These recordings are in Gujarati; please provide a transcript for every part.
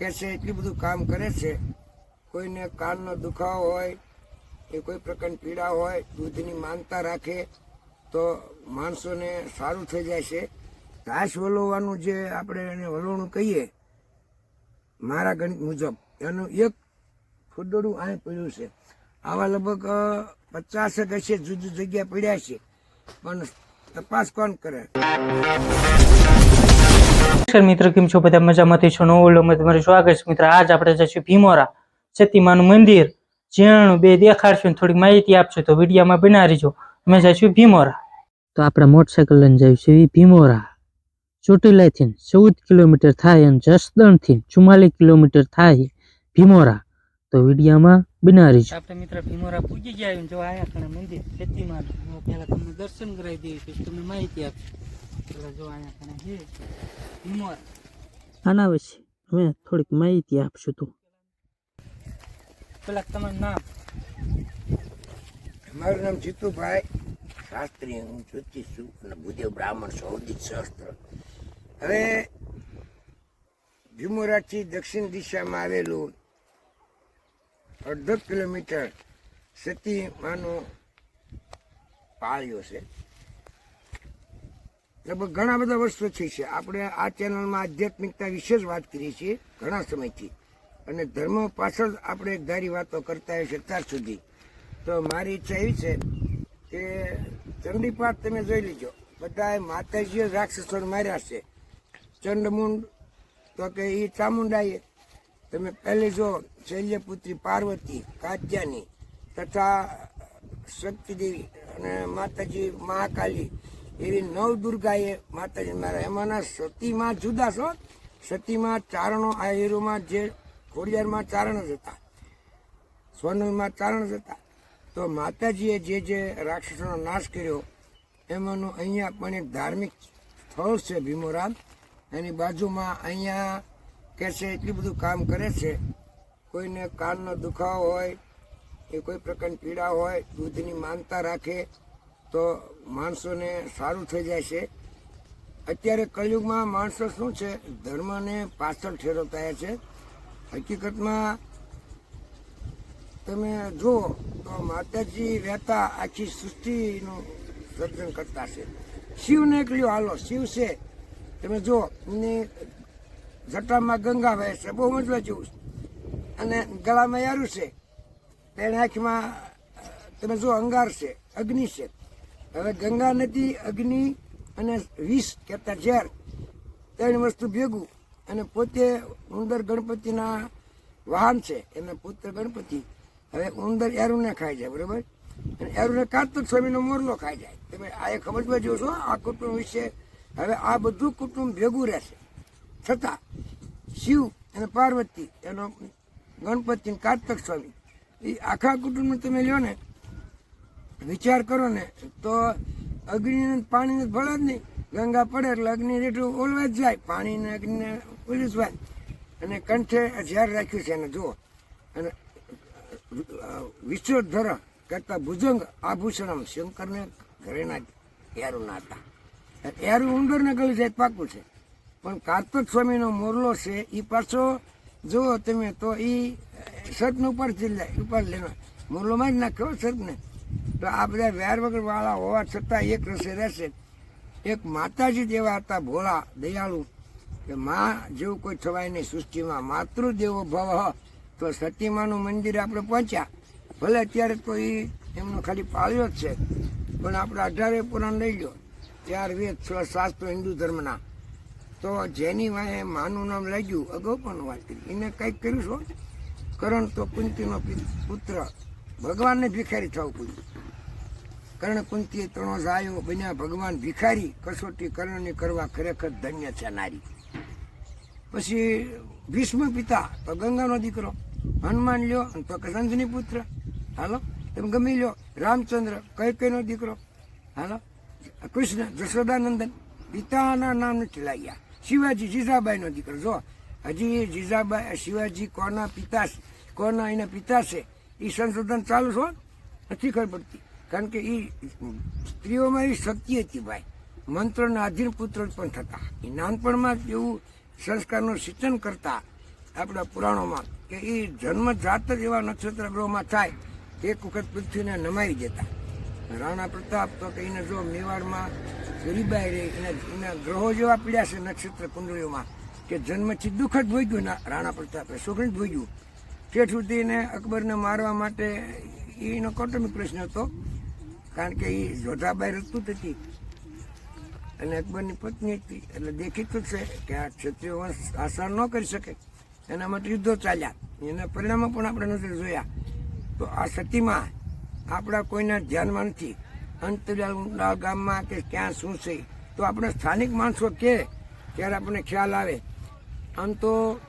કે છે, એટલું બધું કામ કરે છે, કોઈને કાનનો દુખાવો હોય એ કોઈ પ્રકારની પીડા હોય, દૂધની માનતા રાખે, તો માણસોને સારું થઈ જાય છે. ઘાસ વલોવાનું જે આપણે એને વલોણું કહીએ, મારા ગણિત મુજબ, એનું એક ફૂદડું અહીં પડ્યું છે. આવા લગભગ પચાસ હશે જુદી જગ્યા પડ્યા છે, પણ તપાસ કોણ કરે? નમસ્કાર મિત્રો, કેમ છો? બધા મજામાંથી છો નવો વિડીયોમાં તમારું સ્વાગત છે. મિત્ર, આજ આપણે જઈશું ભીમોરા સતીમાનું મંદિર. ઝીણું બે દેખાડશું થોડીક માહિતી આપશું. તો વિડીયોમાં બના રહીજો. અમે જઈશું ભીમોરા. તો આપણે મોટરસાયકલ લઈને જઈશું એ ભીમોરા. ચોટીલાથી ચૌદ કિલોમીટર થાય અને જસદણથી ચુમ્માલીસ કિલોમીટર થાય ભીમોરા. તો વિડીયોમાં બના રહીજો. આપણે મિત્ર ભીમોરા પૂજી ગયા જો આયા મંદિર સતીમાન પહેલાં તમને દર્શન કરાવી દઈએ પછી તમને માહિતી આપશું. આના વિશે અમે થોડીક માહિતી આપશું તું. પેલા તમારું નામ? મારું નામ જીતુભાઈ શાસ્ત્રી હું જ્યોતિષ છું અને ભૂદેવ બ્રાહ્મણ સૌદિત શાસ્ત્ર. હવે ભીમોરાથી દક્ષિણ દિશામાં આવેલું અડધો કિલોમીટર સતી માનો પાળ્યો છે. લગભગ ઘણા બધા વર્ષોથી છે આપણે આ ચેનલમાં આધ્યાત્મિકતા વિશે જ વાત કરીએ છીએ ઘણા સમયથી. અને ધર્મ પાછળ આપણે ધારી વાતો કરતા હોય છે અત્યાર સુધી. તો મારી ઈચ્છા એવી છે કે ચંડીપાઠ તમે જોઈ લીજો. બધાએ માતાજીએ રાક્ષસોને માર્યા છે. ચંડમુંડ તો કે એ ચામુંડાએ. તમે પહેલી જો શૈલ્યપુત્રી, પાર્વતી કાત્યાની તથા શક્તિદેવી અને માતાજી મહાકાલી એવી નવ દુર્ગાએ માતાજી મારા એમાંના સતીમાં જુદા છો. સતીમાં ચારણો, આ હીરોમાં જે ખોડિયારમાં ચારણ જ હતા. સોનલમાં ચારણ જ હતા. તો માતાજીએ જે જે રાક્ષસોનો નાશ કર્યો, એમાંનું અહીંયા પણ એક ધાર્મિક સ્થળ છે ભીમોરામ. એની બાજુમાં અહીંયા કે છે, એટલું બધું કામ કરે છે. કોઈને કાનનો દુખાવો હોય એ કોઈ પ્રકારની પીડા હોય, દૂધની માનતા રાખે તો માણસોને સારું થઈ જાય છે. અત્યારે કળિયુગમાં માણસો શું છે? ધર્મને પાછળ ઠેરવતા છે. હકીકતમાં તમે જુઓ તો માતાજી રહેતા આખી સૃષ્ટિનું સર્જન કરતા છે. શિવને એકલ્યો હાલો, શિવ છે. તમે જુઓ એની જટામાં ગંગા વહે છે, બહુ મજવા જેવું અને ગળામાં યારું છે. તેની આંખમાં, તમે જુઓ, અંગાર છે, અગ્નિ છે. હવે ગંગા નદી, અગ્નિ અને વિષ કહેતા ઝેર ત્રણ વસ્તુ ભેગું. અને પોતે ઉંદર ગણપતિના વાહન છે, એના પુત્ર ગણપતિ. હવે ઉંદર એરુને ખાઈ જાય, બરોબર? અને એરુને કાર્તિક સ્વામીનો મોરલો ખાઈ જાય. તમે આ એક ખબર જો છો, આ કુટુંબ વિશે. હવે આ બધું કુટુંબ ભેગું રહેશે. છતાં શિવ અને પાર્વતી એનો ગણપતિ કાર્તક સ્વામી, એ આખા કુટુંબને તમે લ્યો ને વિચાર કરો ને, તો અગ્નિ ને પાણીને ભળે જ નહીં. ગંગા પડે એટલે અગ્નિ જેટલું ઓલવા જ જાય. પાણીને અગ્નિને ઓલી જાય અને કંઠે ઝેર રાખ્યું છે એને, જુઓ. અને વિશ્વધર કરતા ભુજંગ આભૂષણમ શંકરને ઘરેના એરુના હતા. એરું ઉંદરને ગળી છે પાકું છે. પણ કાર્તિક સ્વામીનો મોરલો છે એ પાછો, જુઓ તમે, તો એ સતને ઉપર ચડી જાય, ઉપર લેવા મોરલોમાં જ નાખ્યો સતને તો આ બધા વ્યાર વગર વાળા હોવા છતાં એક રસે રહેશે. એક માતાજી જેવા હતા ભોળા, દયાળુ, કે માં જેવું કોઈ થવાય નહીં સૃષ્ટિમાં. માતૃદેવો ભવ તો સતીમાનું મંદિર આપણે પહોંચ્યા. ભલે અત્યારે તો એ એમનો ખાલી પાળ્યો જ છે, પણ આપણે અઢારે પુરાણ લઈ લો ત્યાર વેદ, છ શાસ્ત્રો હિન્દુ ધર્મના. તો જેની વાંહે માનું નામ લાગ્યું, અગાઉ પણ વાત કરી. એને કંઈક કર્યું છો? કરણ તો કુંતીનો પુત્ર. ભગવાનને ભિખારી થવું પડ્યું. કર્ણ કુંતીએ ત્રણો જાયો, બન્યા ભગવાન ભિખારી, કસોટી કર્ણની કરવા ખરેખર ધન્ય છે નારી. પછી ભીષ્મ પિતા, તો ગંગાનો દીકરો. હનુમાન લ્યો તો કે પુત્ર. હાલો, તમે ગમી લ્યો. રામચંદ્ર કઈ કઈનો દીકરો. હાલો, કૃષ્ણ, જશોદાનંદન. પિતાના નામ નથી લાગ્યા. શિવાજી જીજાબાઈનો દીકરો. જો, હજી જીજાબાઈ, શિવાજી કોના પિતા કોના એના પિતા છે? એ સંશોધન ચાલુ છો નથી ખબર પડતી. કારણ કે એ સ્ત્રીઓમાં એ શક્તિ હતી ભાઈ. મંત્રના આધીન પુત્ર પણ થતા. એ નાનપણમાં જ એવું સંસ્કારનું સિંચન કરતા આપણા પુરાણોમાં કે એ જન્મ જાત જ એવા નક્ષત્ર ગ્રહોમાં થાય, એક વખત પૃથ્વીને નમાવી દેતા. રાણા પ્રતાપ તો કે એને જો મેવાડમાં ગરીબાઈ રહે એના એના ગ્રહો જેવા પીડ્યા છે નક્ષત્ર કુંડળીઓમાં, કે જન્મથી દુઃખ જ ભોગ્યું ના, રાણા પ્રતાપે. સુખ જ ભોગ્યું. ઠેઠ સુધીને અકબરને મારવા માટે એનો કૌટુંબિક પ્રશ્ન હતો. કારણ કે એ જોધાબાઈ રજપૂત હતી. અને અકબરની પત્ની હતી. એટલે દેખીતું છે કે આ ક્ષત્રિય વંશ આસાર ન કરી શકે. એના માટે યુદ્ધો ચાલ્યા. એના પરિણામો પણ આપણે નથી જોયા. તો આ સતીમાં આપણા કોઈના ધ્યાનમાં નથી. અંતરિયાળ ગામમાં કે ક્યાં શું છે? તો આપણે સ્થાનિક માણસો કે, ત્યારે આપણને ખ્યાલ આવે. આમ તો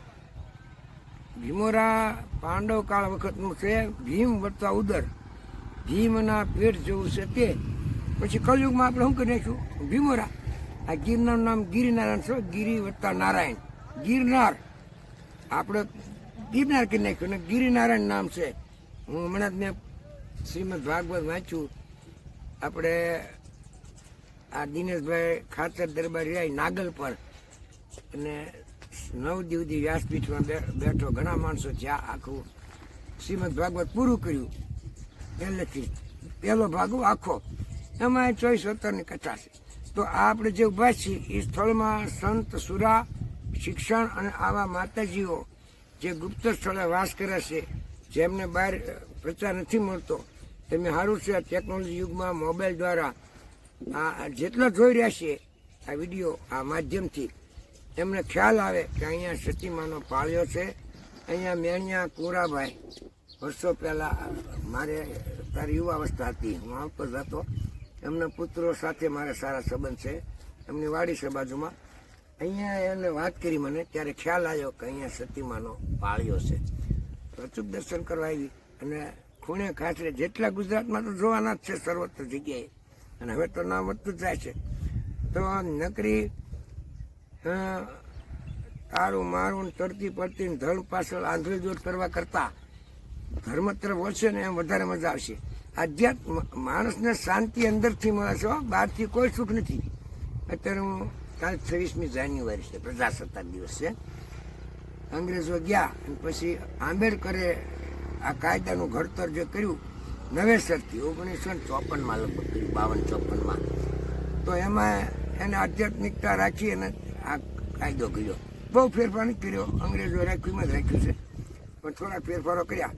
ભીમોરા પાંડવ કાળ વખતનું છે, ભીમ વત્તા ઉદર. ભીમના પેટ જેવું છે તે. પછી કલયુગમાં આપણે શું કરી નાખ્યું? ભીમોરા. આ ગિરનારનું નામ ગિરિનારાયણ છે, ગિરી વત્તા નારાયણ. ગિરનાર. આપણે ગિરનાર કરી નાખ્યું અને ગિરિનારાયણ નામ છે. હું હમણાં જ મેં શ્રીમદ ભાગવત વાંચ્યું. આપણે આ દિનેશભાઈ ખાતર દરબારી રહ્યા નાગલ પર. અને નવ દિવસથી વ્યાસપીઠમાં બેઠો ઘણા માણસો જ્યાં આખું શ્રીમદ ભાગવત પૂરું કર્યું. પહેલેથી પહેલો ભાગ આખો. એમાં ચોવીસ અવતારની કથા છે. તો આ આપણે જે ઊભા છીએ એ સ્થળમાં સંત સુરા, શિક્ષણ અને આવા માતાજીઓ જે ગુપ્ત સ્થળે વાસ કરે છે, જેમને બહાર પ્રચાર નથી મળતો. તેમને સારું છે ટેકનોલોજી યુગમાં મોબાઈલ દ્વારા આ જેટલા જોઈ રહ્યા છે આ વીડિયો આ માધ્યમથી એમને ખ્યાલ આવે કે અહીંયા સતીમાનો પાળ્યો છે. અહીંયા મેણિયા કોરાભાઈ. વર્ષો પહેલાં મારે તારી યુવાવસ્થા હતી. હું આવતો જ હતો એમના પુત્રો સાથે મારે સારા સંબંધ છે. એમની વાડી છે બાજુમાં. અહીંયા એને વાત કરી મને ત્યારે ખ્યાલ આવ્યો કે અહીંયા સતીમાનો પાળ્યો છે. અચૂક દર્શન કરવા આવી અને ખૂણે ખાસરે જેટલા ગુજરાતમાં તો જોવાના જ છે સર્વત્ર જગ્યાએ. અને હવે તો નામ વધતું જ જાય છે. તો નકરી તારું મારું ને તરતી પડતી ધર્મ પાછળ આંધળી દોડ કરવા કરતા ધર્મ તરફ વળશે ને એમ વધારે મજા આવશે. આધ્યાત્મ માણસને શાંતિ અંદરથી મળે છે બહારથી કોઈ સુખ નથી. અત્યારે હું કાલ છવ્વીસમી જાન્યુઆરી છે, પ્રજાસત્તાક દિવસ છે. અંગ્રેજો ગયા અને પછી આંબેડકરે આ કાયદાનું ઘડતર જે કર્યું, નવેસરથી ઓગણીસો ચોપનમાં લગભગ કર્યું, બાવન ચોપનમાં. તો એમાં એને આધ્યાત્મિકતા રાખી અને આ કાયદો કર્યો. બહુ ફેરફાર નથી કર્યો. અંગ્રેજો રાખ્યું જ રાખ્યું છે. પણ થોડા ફેરફારો કર્યા.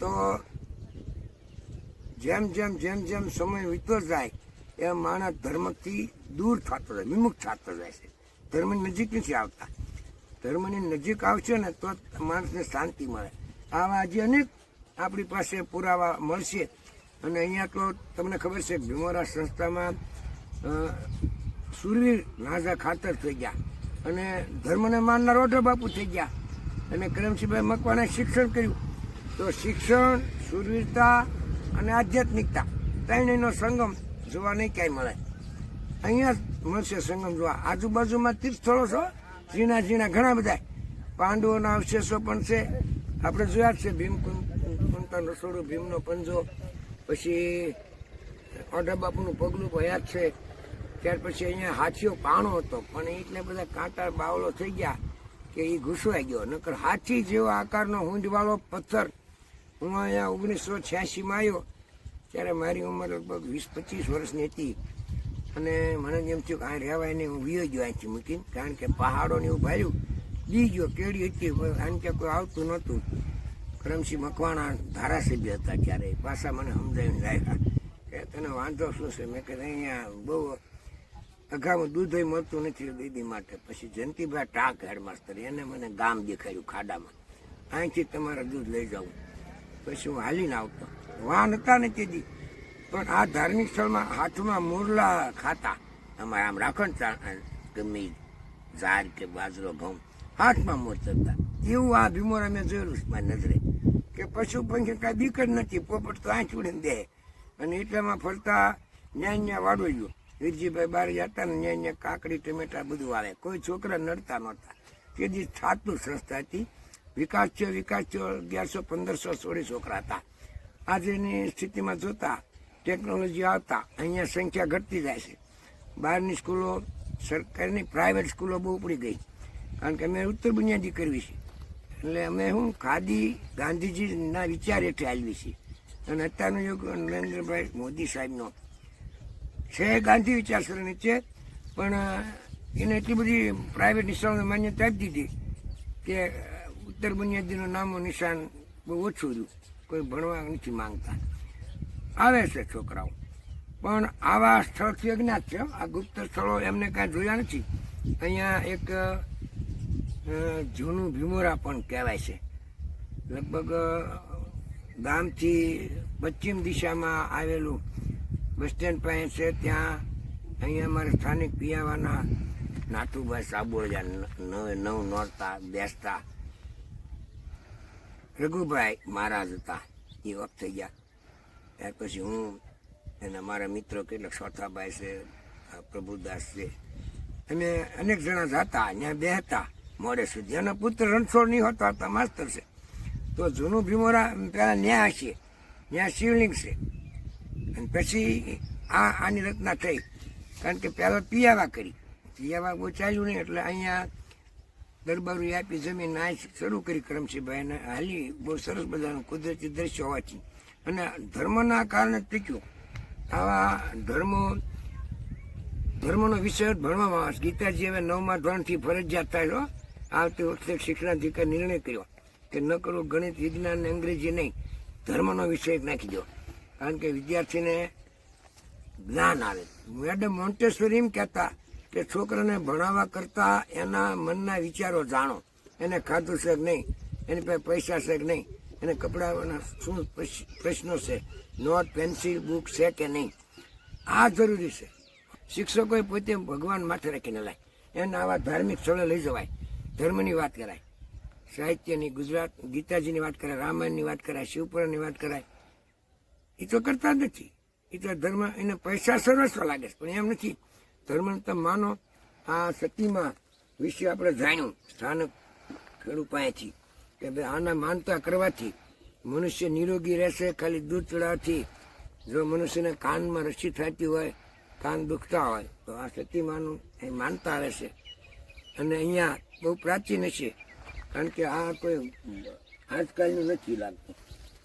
તો જેમ જેમ જેમ જેમ સમય વીતતો જાય, એમ માણસ ધર્મથી દૂર થતો જાય, વિમુખ થતો જાય છે. ધર્મની નજીક નથી આવતા. ધર્મની નજીક આવશે ને તો માણસને શાંતિ મળે. આવા આજે અનેક આપણી પાસે પુરાવા મળશે. અને અહીંયા તો તમને ખબર છે ભીમોરા સંસ્થામાં સુરવીર નાઝા ખાતર થઈ ગયા. અને ધર્મને માનનાર ઓઢો બાપુ થઈ ગયા. અને કરમસિંહભાઈ મકવાણે શિક્ષણ કર્યું. તો શિક્ષણ સુરવીરતા અને આધ્યાત્મિકતા ત્રણેયનો સંગમ જોવા નહીં ક્યાંય મળે. અહીંયા મળશે સંગમ જોવા. આજુબાજુમાં તીર્થ સ્થળો છો? ઝીણા ઝીણા ઘણા બધા. પાંડવોના અવશેષો પણ છે. આપણે જોયા છે ભીમ કુંતન રસોડું, ભીમનો પંજો. પછી ઓઢા બાપુનું પગલું ભયાત છે. ત્યાર પછી અહીંયા હાથીઓ પાણો હતો. પણ એટલે બધા કાંટા બાવલો થઈ ગયા કે એ ઘૂસવાઈ ગયો. નકર હાથી જેવો આકારનો હુંડવાળો પથ્થર હું અહીંયા ઓગણીસો છ્યાસીમાં આવ્યો ત્યારે મારી ઉંમર લગભગ વીસ પચીસ વર્ષની હતી. અને મને એમ થયું કે આ રહેવાય નહીં, હું વિયો ગયો અહીંથી મૂકીને. કારણ કે પહાડો ને એવું ભાર્યું. બી ગયો કેડી હતી આમ કે કોઈ આવતું નહોતું. કરમસિંહ મકવાણા ધારાસભ્ય હતા ત્યારે. પાછા મને સમજાવીને લાગ્યા કે તને વાંધો શું છે? મેં કીધું, અહીંયા બહુ અગાઉ દૂધ મળતું નથી દીદી માટે. પછી જયંતિભાઈ ટાક હેડમાસ્તર, એને મને ગામ દેખાડ્યું ખાડામાં. અહીંથી તમારે દૂધ લઈ જવું પછી હું હાલીને આવતો. વાહન હતા ને તેથી પણ આ ધાર્મિક સ્થળમાં હાથમાં મોરલા ખાતા. અમારે આમ રાખણ ગમે ઝાર કે બાજરો, ઘઉં. હાથમાં મોર ચડતા. એવું આ બીમોર મેં જોયેલું મારી નજરે. કે પશુ પંખી કાંઈ જ નથી. પોપટ તો આંચ ઉડીને દે. અને એટલામાં ફરતા ન્યા ન્યા વાડો ગયો વીરજીભાઈ બહાર જતા ને ત્યાં ત્યાં કાકડી, ટમેટા બધું આવે કોઈ છોકરા નડતા નહોતા. તેથી થાતું સંસ્થા હતી, વિકાસ થયો વિકાસ થયો, અગિયારસો, પંદરસો, સોળી છોકરા હતા. આજની સ્થિતિમાં જોતા, ટેકનોલોજી આવતા, અહીંયા સંખ્યા ઘટતી જાય છે. બહારની સ્કૂલો, સરકારની પ્રાઇવેટ સ્કૂલો બહુ ઉપડી ગઈ. કારણ કે અમે ઉત્તર બુનિયાદી કરવી છે. એટલે અમે હું ખાદી, ગાંધીજીના વિચાર હેઠળ આવી છીએ અને અત્યારનો યુગ નરેન્દ્રભાઈ મોદી સાહેબનો. છે ગાંધી વિચારસરણી છે, પણ એને એટલી બધી પ્રાઇવેટ નિશાળોને માન્યતા આપી દીધી કે ઉત્તર બુનિયાદીનું નામો નિશાન બહુ ઓછું રહ્યું. કોઈ ભણવા નથી માંગતા. આવે છે છોકરાઓ. પણ આવા સ્થળથી અજ્ઞાત છે આ ગુપ્ત સ્થળો એમને કાંઈ જોયા નથી. અહીંયા એક જૂનું ભીમોરા પણ કહેવાય છે. લગભગ ગામથી પશ્ચિમ દિશામાં આવેલું બસ સ્ટેન્ડ પાસે છે ત્યાં. અહીંયા અમારે સ્થાનિક પીવાના નાથુભાઈ સાબોળિયા નવે નવ નોરતા બેસતા. રઘુભાઈ મહારાજ હતા. એ વખત થઈ ગયા. ત્યાર પછી હું અને મારા મિત્રો કેટલાક સોથાભાઈ છે પ્રભુદાસ છે. અને અનેક જણા જતા, ત્યાં બેહતા. મોડે સુધી. એનો પુત્ર રણછોડ નહીં હોતો હતા માસ્તર છે. તો જૂનું ભીમોરા, પેલા ન્યા છે ત્યાં શિવલિંગ છે. અને પછી આ આની રચના થઈ. કારણ કે પહેલાં પિયાવા કરી. પિયાવા બહુ ચાલ્યું નહીં, એટલે અહીંયા દરબારું આપી જમીન આ શરૂ કરી કરમસિંહભાઈને હાલી બહુ સરસ બધાનું કુદરતી દ્રશ્ય હોવાથી. અને ધર્મના કારણે ટીક્યો આવા ધર્મો, ધર્મનો વિષય ભણવામાં આવે ગીતાજી હવે નવમા ધોરણથી ફરજિયાત થયેલો. આવતી વખતે શિક્ષણાધિકાર નિર્ણય કર્યો કે ન કરવો ગણિત, વિજ્ઞાન અંગ્રેજી નહીં. ધર્મનો વિષય નાખી દો. કારણ કે વિદ્યાર્થીને જ્ઞાન આવે. મેડમ મોન્ટેશ્વરી એમ કહેતા કે છોકરાને ભણાવવા કરતા એના મનના વિચારો જાણો. એને ખાધું છે કે નહીં? એની પાસે પૈસા છે કે નહીં? એને કપડાના શું પ્રશ્નો છે? નોટ, પેન્સિલ, બુક છે કે નહીં? આ જરૂરી છે. શિક્ષકોએ પોતે ભગવાન માથે રાખીને લાય. એને આવા ધાર્મિક સ્થળે લઈ જવાય. ધર્મની વાત કરાય. સાહિત્યની ગુજરાત, ગીતાજીની વાત કરાય, રામાયણની વાત કરાય, શિવપુરાણની વાત કરાય. એ તો કરતા નથી. એ તો ધર્મ, એને પૈસા સર્વસ્વ લાગે છે, પણ એમ નથી. ધર્મને તમે માનો, આ સતીમાં વિશે આપણે જાણ્યું, સ્થાનક ખેડૂત પાસેથી, કે ભાઈ આના માનતા કરવાથી મનુષ્ય નિરોગી રહેશે, ખાલી દૂધ ચડાવવાથી. જો મનુષ્યને કાનમાં રસી થતી હોય, કાન દુખતા હોય, તો આ સતીમાનું એ માનતા રહેશે. અને અહીંયા બહુ પ્રાચીન છે કારણ કે આ કોઈ આજકાલનું નથી લાગતું.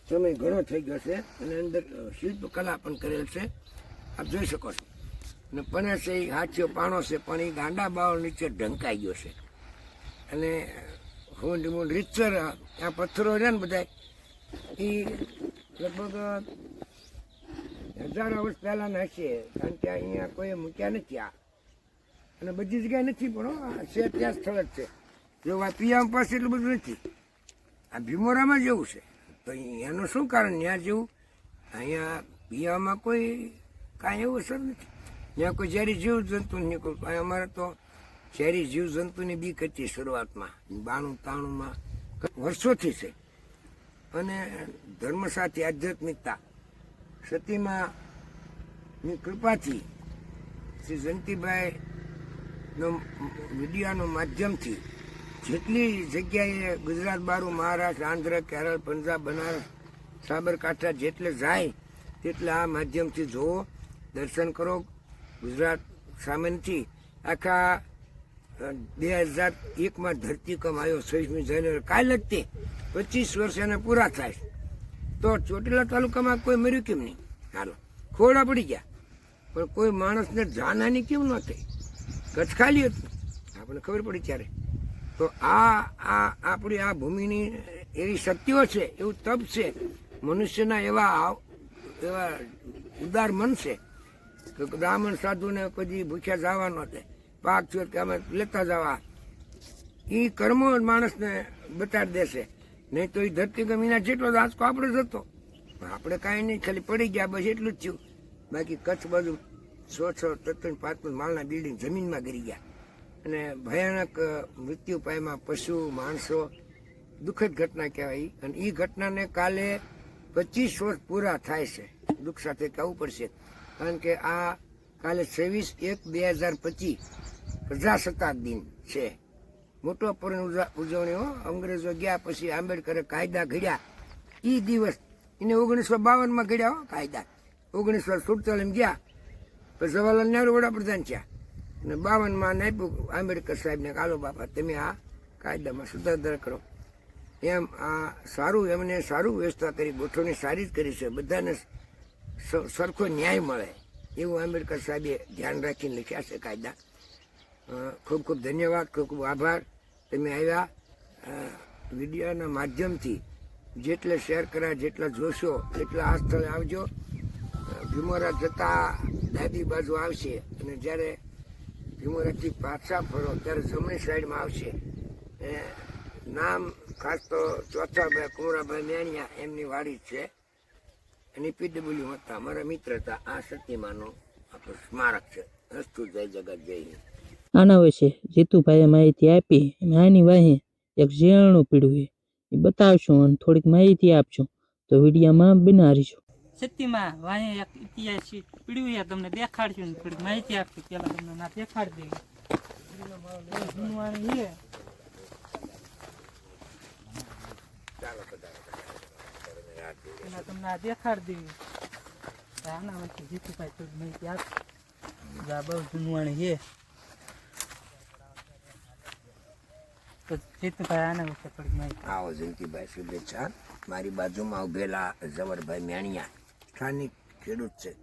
સમય ઘણો થઈ ગયો છે અને અંદર શિલ્પ કલા પણ કરેલ છે. આપ જોઈ શકો છો. અને પણ છે એ હાથીઓ પાણો છે, પણ એ ગાંડા બાવળ નીચે ઢંકાઈ ગયો છે. અને હું હું રીતસર આ પથ્થરો છે ને બધા એ લગભગ હજારો વર્ષ પહેલાના હશે કારણ કે અહીંયા કોઈ મૂક્યા નથી આ. અને બધી જગ્યાએ નથી, પણ છે, ત્યાં સ્થળ જ છે. જો આ પિયામ પાસે એટલું બધું નથી. આ ભીમોરામાં જેવું છે. તો એનું શું કારણ? ત્યાં જેવું અહીંયા પીવામાં કોઈ કાંઈ એવું અસર નથી. ત્યાં કોઈ ઝેરી જીવજંતુ જંતુ નીકળતું અમારે તો ઝેરી જીવજંતુની બીક હતી શરૂઆતમાં. બાણું, તાણુંમાં વર્ષોથી છે. અને ધર્મ સાથે, આધ્યાત્મિકતા સતીમાની કૃપાથી શ્રી જયંતિભાઈ મીડિયાનો મીડિયાનું માધ્યમથી જેટલી જગ્યાએ ગુજરાત બારું, મહારાષ્ટ્ર, આંધ્ર, કેરળ, પંજાબ, બનારસ, સાબરકાંઠા જેટલે જાય, તેટલે આ માધ્યમથી જુઓ, દર્શન કરો. ગુજરાત સામેથી આખા બે હજાર એકમાં ધરતીકંપ આવ્યો છવ્વીસમી જાન્યુઆરી. કાલે જ તે પચીસ વર્ષ એને પૂરા થાય. તો ચોટીલા તાલુકામાં કોઈ મર્યું કેમ નહીં? હાલો, ખોડા પડી ગયા. પણ કોઈ માણસને જાનહાની કેમ ન થઈ? કચ્છ ખાલી હતું. આપણને ખબર પડી ત્યારે. તો આ આ આપણી આ ભૂમિની એવી શક્તિઓ છે, એવું તપ છે, મનુષ્યના એવા એવા ઉદાર મન છે કે બ્રાહ્મણ સાધુને કદી ભૂખ્યા જવાનો દે પાક છો કે અમે લેતા જવા. એ કર્મો માણસને બતાડી દેશે. નહીં તો એ ધરતી ગમીના જેટલો આંચકો આપણે જતો આપણે કાંઈ નહીં, ખાલી પડી ગયા, બસ એટલું જ થયું. બાકી કચ્છ બાજુ છ છ ત્રણ પાંચ પાંચ માળના બિલ્ડિંગ જમીનમાં ગરી ગયા. અને ભયાનક મૃત્યુ પાયમાં પશુ, માણસો દુઃખદ ઘટના કહેવાય અને એ ઘટનાને કાલે પચીસ વર્ષ પૂરા થાય છે. દુઃખ સાથે કહેવું પડશે. કારણ કે આ કાલે છવ્વીસ એક બે હજાર પચીસ પ્રજાસત્તાક દિન છે. મોટો પૂર્ણ ઉજવણીઓ અંગ્રેજો ગયા પછી આંબેડકરે કાયદા ઘડ્યા. એ દિવસ એને ઓગણીસો બાવનમાં ઘડ્યા કાયદા. ઓગણીસો સુડતાલીસ ગયા. પછી જવાહરલાલ નહેરુ વડાપ્રધાન થયા. અને બાવનમાં નાપ્યું આંબેડકર સાહેબને કાલો બાપા, તમે આ કાયદામાં સુધાર કરો. એમ આ સારું, એમને સારું વ્યવસ્થા કરી, ગોઠવણી સારી જ કરી છે. બધાને સરખો ન્યાય મળે. એવું આંબેડકર સાહેબે ધ્યાન રાખીને લખ્યા છે કાયદા. ખૂબ ખૂબ ધન્યવાદ, ખૂબ ખૂબ આભાર. તમે આવ્યા વિડીયોના માધ્યમથી જેટલે શેર કર્યા, જેટલા જોશો, એટલા આ સ્થળે આવજો. ભીમોરા જતા દાદી બાજુ આવશે. અને જ્યારે ભીમોરાથી પાછા ફરો, ત્યારે જમણી સાઈડમાં આવશે. એ નામ ખાસ તો ચોથાભાઈ, કુંવરાભાઈ મેણિયા એમની વાડી છે. અને પીડબ્લ્યુ હતા, મારા મિત્ર હતા. આ સત્યમાનો આપણું સ્મારક છે. હસ્તુ જય જગત જય. આના વિશે જીતુભાઈએ માહિતી આપી. અને આની વાહે એક ઝેરણું પીડ્યું એ બતાવશું અને થોડીક માહિતી આપશું. તો વિડીયોમાં બનાવીશું સત્યમાં વાંહે એક ઇતિહાસ પીડ્યું છે, તમને દેખાડશું ને થોડીક માહિતી આપશું. પેલા તમને ના દેખાડી દઈએ જૂનવાણી પેલા તમને આ દેખાડી દઈએ આના વિશે જીતુભાઈ માહિતી આપશે. આ બહુ તો જીતુભાઈ આના વિશે થોડીક માહિતી આવો જયંતિભાઈ શુભેચ્છા. મારી બાજુમાં ઉભેલા ઝવરભાઈ મેણિયા. સ્થાનિક ખેડૂત છે.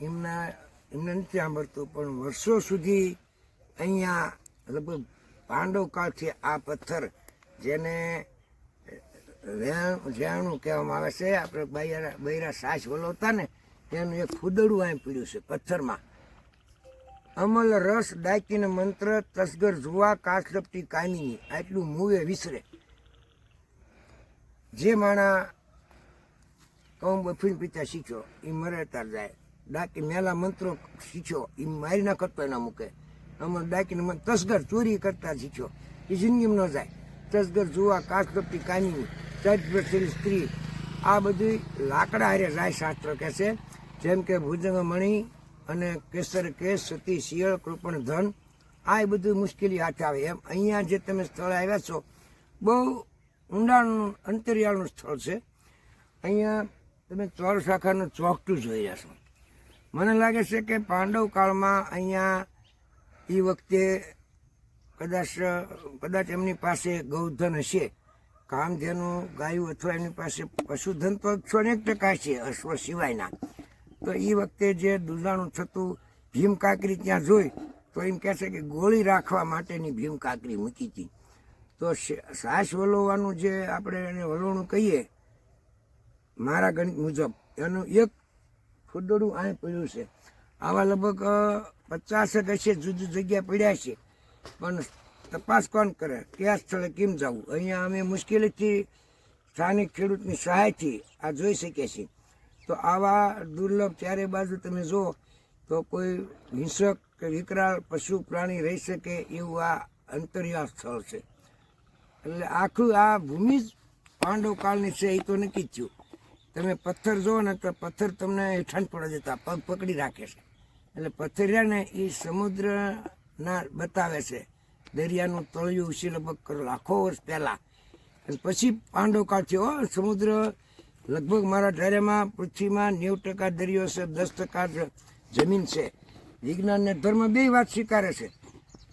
એમના, એમને નથી સાંભળતું, પણ વર્ષો સુધી અહીંયા લગભગ પાંડવ કાળથી આ પથ્થર જેને વેણ- કહેવામાં આવે છે, આપણે બૈરા બૈરા સાસ વલોતા ને તેનું એક ખુદડું અહીં પીડ્યું છે પથ્થરમાં. અમલ રસ ડાકીને મંત્ર, તસગર જુવા કાચલપટી કાની આટલું મૂવે વિસરે. જે માણા કૌમ બફીન પિતા શીખ્યો એ મરે તાર જાય. ડાકી મેલા મંત્રો શીખ્યો એ મારી ના કરતો એના મૂકે. અમલ ડાકીને મને તસગર ચોરી કરતા શીખ્યો એ જિંદગીમાં ન જાય. તસગર જુવા કાચલપટી કાની ચઢ સ્ત્રી. આ બધી લાકડા હારે જાય શાસ્ત્ર કહે છે. જેમ કે ભુજંગ મણી અને કેસર કેસ સતી શિયળ, કૃપણ, ધન. આ બધું મુશ્કેલી હાથે આવે. એમ અહીંયા જે તમે સ્થળ આવ્યા છો, બહુ ઊંડાણનું અંતરિયાળનું સ્થળ છે. અહીંયા તમે ચોર શાખાનું ચોકટું જોઈ રહ્યા છો. મને લાગે છે કે પાંડવ કાળમાં અહીંયા એ વખતે કદાચ કદાચ એમની પાસે ગૌધન હશે. કામધેનું ગાયું અથવા એમની પાસે પશુધન તો અનેક ટકા છે, અશ્વ સિવાયના. તો એ વખતે જે દુધાણું થતું ભીમ કાકરી ત્યાં જોઈ, તો એમ કહે છે કે ગોળી રાખવા માટેની ભીમ કાકરી મૂકી હતી. તો શ્વાસ વલોવાનું જે આપણે એને વલોણું કહીએ મારા ગણિત મુજબ એનું એક ફૂદડું અહીં પડ્યું છે. આવા લગભગ પચાસેક હશે, જુદી જગ્યા પડ્યા છે. પણ તપાસ કોણ કરે? કયા સ્થળે કેમ જવું? અહીંયા અમે મુશ્કેલીથી સ્થાનિક ખેડૂતની સહાયથી આ જોઈ શકીએ છીએ. તો આવા દુર્લભ ચારે બાજુ તમે જુઓ તો કોઈ હિંસક કે વિકરાળ પશુ પ્રાણી રહી શકે એવું આ અંતરિયાળ સ્થળ છે. એટલે આખું આ ભૂમિ જ પાંડવ કાળની છે, એ તો નક્કી જ થયું. તમે પથ્થર જુઓ ને તો પથ્થર તમને હેઠાણ પડે જતા પગ પકડી રાખે છે. એટલે પથ્થરિયાને એ સમુદ્રના બતાવે છે, દરિયાનું તળિયું ઉછી લગભગ લાખો વર્ષ પહેલાં. પછી પાંડવ કાળ થયો. સમુદ્ર લગભગ મારા ઢારેમાં પૃથ્વીમાં નેવું ટકા દરિયો છે, દસ ટકા જમીન છે. વિજ્ઞાન ને ધર્મ બે વાત સ્વીકારે છે.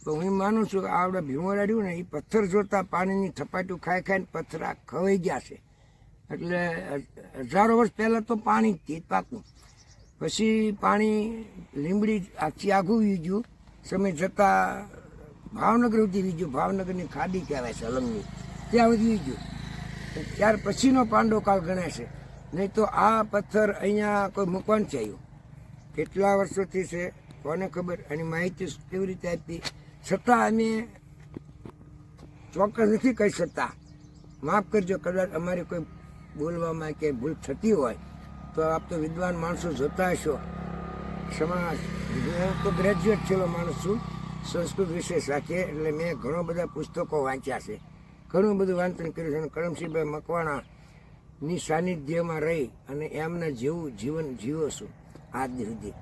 તો હું માનું છું કે આપણે ભીમો રાડ્યું ને એ પથ્થર જોતા પાણીની થપાટું ખાઈ ખાઈને પથ્થર આ ખવાઈ ગયા છે. એટલે હજારો વર્ષ પહેલાં તો પાણી જ પાકું. પછી પાણી લીંબડી આખી આઘું વી ગયું. સમય જતાં ભાવનગર સુધી વી ગયું. ભાવનગરની ખાડી કહેવાય છે અલંગની ત્યાં સુધી વી ત્યાર પછીનો પાંડો કાળ ગણાય છે. નહીં તો આ પથ્થર અહીંયા કોઈ મૂકવાનું આવ્યું કેટલા વર્ષોથી છે, કોને ખબર? એની માહિતી કેવી રીતે આપી? છતાં અમે ચોક્કસ નથી કહી શકતા. માફ કરજો, કદાચ અમારી કોઈ બોલવામાં કે ભૂલ થતી હોય, તો આપ તો વિદ્વાન માણસો જોતા હશો. સમાજ હું તો ગ્રેજ્યુએટ થયેલો માણસ છું. સંસ્કૃત વિષય સાથે એટલે મેં ઘણો બધા પુસ્તકો વાંચ્યા છે. ઘણું બધું વાંચન કર્યું છે અને કરમસિંહભાઈ મકવાણાની સાનિધ્યમાં રહી અને એમના જેવું જીવન જીવો છું આજ સુધી.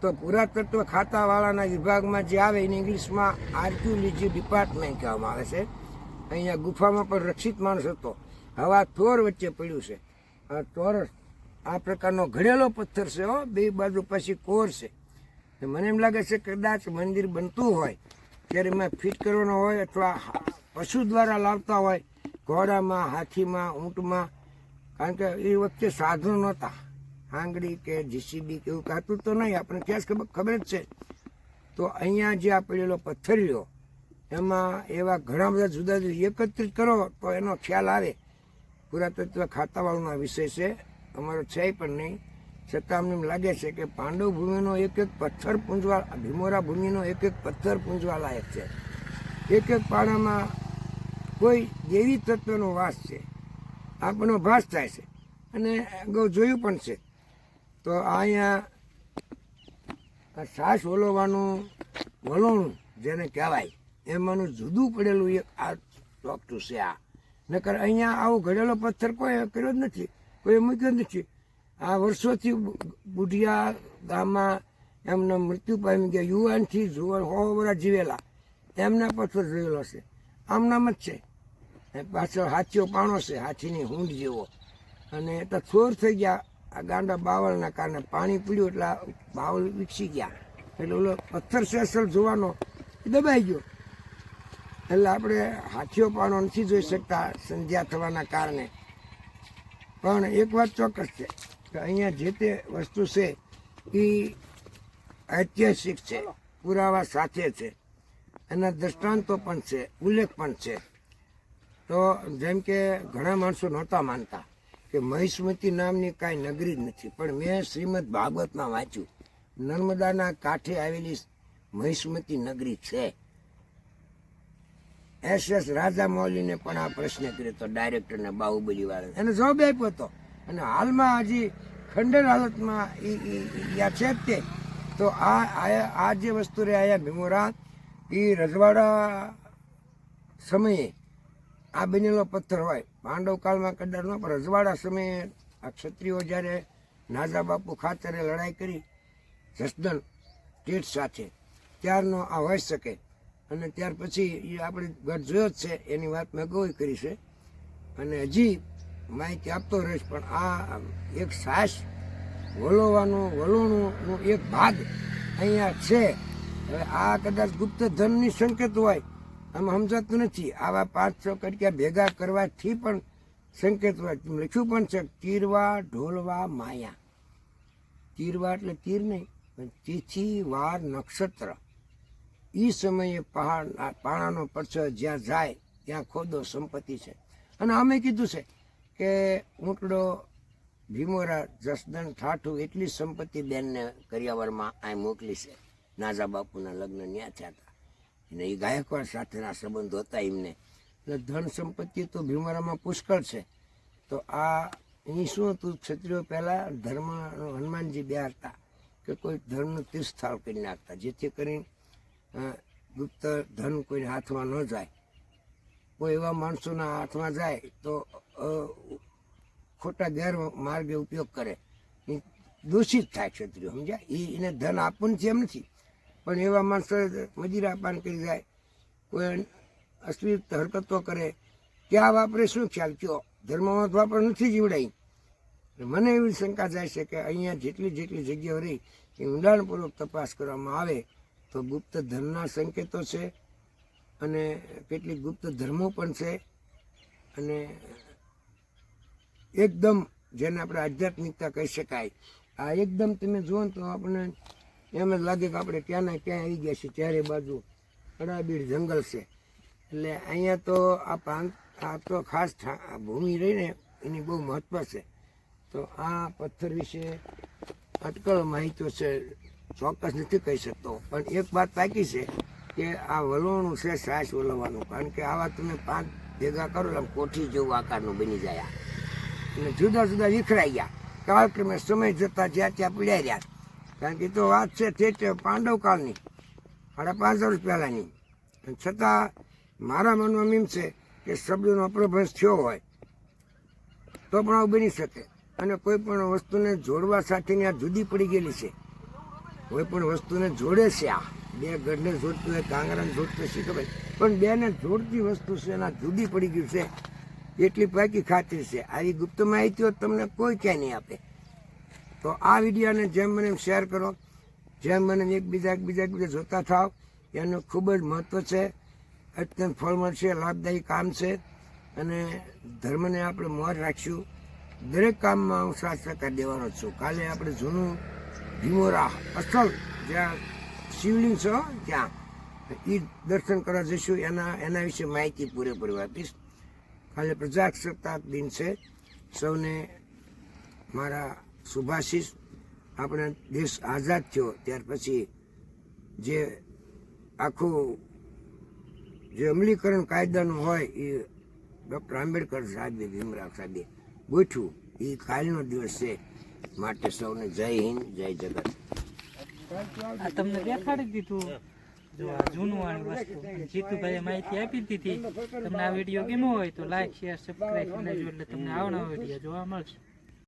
તો પુરાતત્વ ખાતાવાળાના વિભાગમાં જે આવે એને ઇંગ્લિશમાં આર્ક્યુલોજી ડિપાર્ટમેન્ટ કહેવામાં આવે છે. અહીંયા ગુફામાં પણ રક્ષિત માણસ હતો. હવા થોર વચ્ચે પડ્યું છે. આ ચોરસ આ પ્રકારનો ઘડેલો પથ્થર છે હો, બે બાજુ પછી કોર છે. મને એમ લાગે છે કદાચ મંદિર બનતું હોય, ત્યારે એમાં ફિટ કરવાનો હોય અથવા પશુ દ્વારા લાવતા હોય, ઘોડામાં, હાથીમાં, ઊંટમાં, કારણ કે એ વખતે સાધનો નહોતા. આંગળી કે જીસીબી કે એવું કાતું તો નહીં આપણે ક્યાં ખબર ખબર જ છે. તો અહીંયા જે આ પડેલો પથ્થરિયો એમાં એવા ઘણા બધા જુદા જુદા એકત્રિત કરો તો એનો ખ્યાલ આવે. પુરાતત્વ ખાતાવાળાનો વિષય છે. અમારો છે પણ નહીં. છતાં અમને લાગે છે કે પાંડવ ભૂમિનો એક એક પથ્થર પૂંજવા ભીમોરા ભૂમિનો એક એક પથ્થર પૂંજવા લાયક છે. એક એક પાડામાં કોઈ દેવી તત્વનો વાસ છે. આપણો ભાસ થાય છે. અને અગાઉ જોયું પણ છે. તો અહીંયા સાસ વલોવાનું વલોણું જેને કહેવાય, એમાંનું જુદું પડેલું એક આ ચોકટું છે આ. નકર અહીંયા આવો ઘડેલો પથ્થર કોઈ કર્યો જ નથી, કોઈ મૂક્યો નથી. આ વર્ષોથી બુઢિયા ગામમાં એમના મૃત્યુ પામી ગયા, યુવાનથી જુવાન હો જીવેલા. એમના પથ્થર જોયેલો છે. આમનામ જ છે. પાછળ હાથીઓ પાણો છે, હાથીની હૂંડ જેવો. અને તો થોર થઈ ગયા, આ ગાંડા બાવળના કારણે પાણી પીડ્યું એટલે બાવલ વિકસી ગયા. એટલે ઓલો પથ્થર સેસલ જોવાનો દબાઈ ગયો. એટલે આપણે હાથીઓ પાણો નથી જોઈ શકતા સંધ્યા થવાના કારણે. પણ એક વાત ચોક્કસ છે કે અહીંયા જે તે વસ્તુ છે એ ઐતિહાસિક છે, પુરાવા સાથે છે. એના દ્રષ્ટાંતો પણ છે, ઉલ્લેખ પણ છે. તો જેમ કે ઘણા માણસો નહોતા માનતા કે મહિષ્મતી નામની કાંઈ નગરી જ નથી. પણ મેં શ્રીમદ ભાગવતમાં વાંચ્યું, નર્મદાના કાંઠે આવેલી મહિષ્મતી નગરી છે. એસ એસ રાજા મૌલીને પણ આ પ્રશ્ન કર્યો હતો ડાયરેક્ટરને બાહુબલી વાળે. એને જવાબ આપ્યો હતો અને હાલમાં હજી ખંડેર હાલતમાં એ ઈ છે જ તે. તો આ, આ- જે વસ્તુ રે આયા ભીમોરા એ રજવાડા સમયે આ બનેલો પથ્થર હોય. પાંડવ કાળમાં કદાચ ન પણ રજવાડા સમયે આ ક્ષત્રિયો જ્યારે નાજા બાપુ ખાતરે લડાઈ કરી જસદન ટેટ સાથે ત્યારનો આ હોઈ શકે. અને ત્યાર પછી એ આપણે ઘર જોયો જ છે, એની વાત મેં અગાઉ કરી છે. અને હજી માહિતી આપતો રહીશ, પણ આ એક સાસ વલોવાનો, વલોણોનો એક ભાગ અહીંયા છે. હવે આ કદાચ ગુપ્ત ધનની સંકેત હોય, આમ સમજાતું નથી. આવા પાંચ છ કટક્યા ભેગા કરવાથી પણ સંકેત હોય. લખ્યું પણ છે, તીરવા ઢોલવા માયા. તીરવા એટલે તીર નહીં, પણ તિથિ વાર નક્ષત્ર. એ સમયે પહાડ પાણાનો પરછો જ્યાં જાય, ત્યાં ખોદો સંપત્તિ છે. અને અમે કીધું છે કે ઊંટડો, ભીમોરા જસદન ઠાઠું એટલી સંપત્તિ બેનને કરિયાવરમાં આ મોકલી છે. નાજા બાપુના લગ્ન ન્યા થયા હતા અને એ ગાયકવાડ સાથેના સંબંધો હતા એમને. એટલે ધન સંપત્તિ તો ભીમોરામાં પુષ્કળ છે. તો આ અહીં શું હતું? ક્ષત્રિયો પહેલાં ધર્મ હનુમાનજી બે હતા કે કોઈ ધર્મનું તીર્થસ્થળ કરી નાખતા, જેથી કરીને ગુપ્ત ધન કોઈને હાથમાં ન જાય. કોઈ એવા માણસોના હાથમાં જાય તો ખોટા ગેરમાર્ગે ઉપયોગ કરે. એ દૂષિત થાય ક્ષત્રિયો, સમજ્યા? એને ધન આપવું છે એમ નથી. પણ એવા માણસો મજીરા પાન કરી જાય, કોઈ અશ્લીલ હરકતો કરે, ક્યાં વાપરે, શું ખ્યાલ? કયો? ધર્મમાં વાપર નથી જીવડાઈ. મને એવી શંકા જાય છે કે અહીંયા જેટલી જેટલી જગ્યાઓ રહી, એ ઊંડાણપૂર્વક તપાસ કરવામાં આવે. તો ગુપ્ત ધર્મના સંકેતો છે અને કેટલીક ગુપ્ત ધર્મો પણ છે અને એકદમ જેને આપણે આધ્યાત્મિકતા કહી શકાય. આ એકદમ તમે જુઓ તો આપણને એમ જ લાગે કે આપણે ક્યાંના ક્યાં આવી ગયા છીએ, ચારે બાજુ અડાબીડ જંગલ છે. એટલે અહીંયા તો આ પ્રાંત, આ તો ખાસ ભૂમિ રહીને એની બહુ મહત્વ છે. તો આ પથ્થર વિશે અટકળ માહિતીઓ છે ચોક્કસ નથી કહી શકતો. પણ એક વાત પાકી છે કે આ વલોણું છે શ્વાસ વલવાનું કારણ કે આવા તમે પાંચ ભેગા કરો આમ કોઠી જેવું આકારનું બની જાય અને જુદા જુદા વિખરાઈ ગયા. કાળક્રમે સમય જતા જ્યાં ત્યાં પીડાઈ રહ્યા. કારણ કે તો વાત છે તે પાંડવ કાળની. સાડા પાંચ વર્ષ પહેલાંની. છતાં મારા મનમાં એમ છે કે શબ્દનો અપ્રભ્રંશ થયો હોય તો પણ આવું બની શકે. અને કોઈ પણ વસ્તુને જોડવા સાથેની આ જુદી પડી ગયેલી છે. કોઈ પણ વસ્તુને જોડે છે આ. બે ગઢને જોડતું હોય, કાંગરાને જોડતું શી ખબર? પણ બેને જોડતી વસ્તુ છે એના જુદી પડી ગયું છે. એટલી પાકી ખાતરી છે. આવી ગુપ્ત માહિતીઓ તમને કોઈ ક્યાંય નહીં આપે. તો આ વિડીયોને જેમ મને શેર કરો, જેમ મને એકબીજા એકબીજા એકબીજા જોતા થાવ, એનું ખૂબ જ મહત્વ છે. અત્યંત ફળ મળશે લાભદાયી કામ છે. અને ધર્મને આપણે મોર રાખશું. દરેક કામમાં હું સાથ સહકાર દેવાનો છું. કાલે આપણે જૂનું ભીમોરા અસલ જ્યાં શિવલિંગ છે, ત્યાં. એ દર્શન કરવા જઈશું, એના એના વિશે માહિતી પૂરેપૂરી આપીશ. કાલે પ્રજાસત્તાક દિન છે. સૌને મારા શુભાશીષ. આપણે દેશ આઝાદ થયો, ત્યાર પછી જે આખું જે અમલીકરણ કાયદાનું હોય એ ડૉક્ટર આંબેડકર સાહેબે, ભીમરાવ સાહેબે ગોઠવું એ કાલનો દિવસ છે. માટે સૌને જય હિન્દ, જય જગત. આ તમને દેખાડી દીધું. જો આ જૂનું વાળી વસ્તુ. જીતુભાઈએ માહિતી આપી દીધી. તમને આ વીડિયો ગમ્યો હોય તો લાઈક શેર સબસ્ક્રાઈબ કરી લેજો એટલે તમને આવનારો વીડિયો જોવા મળશે.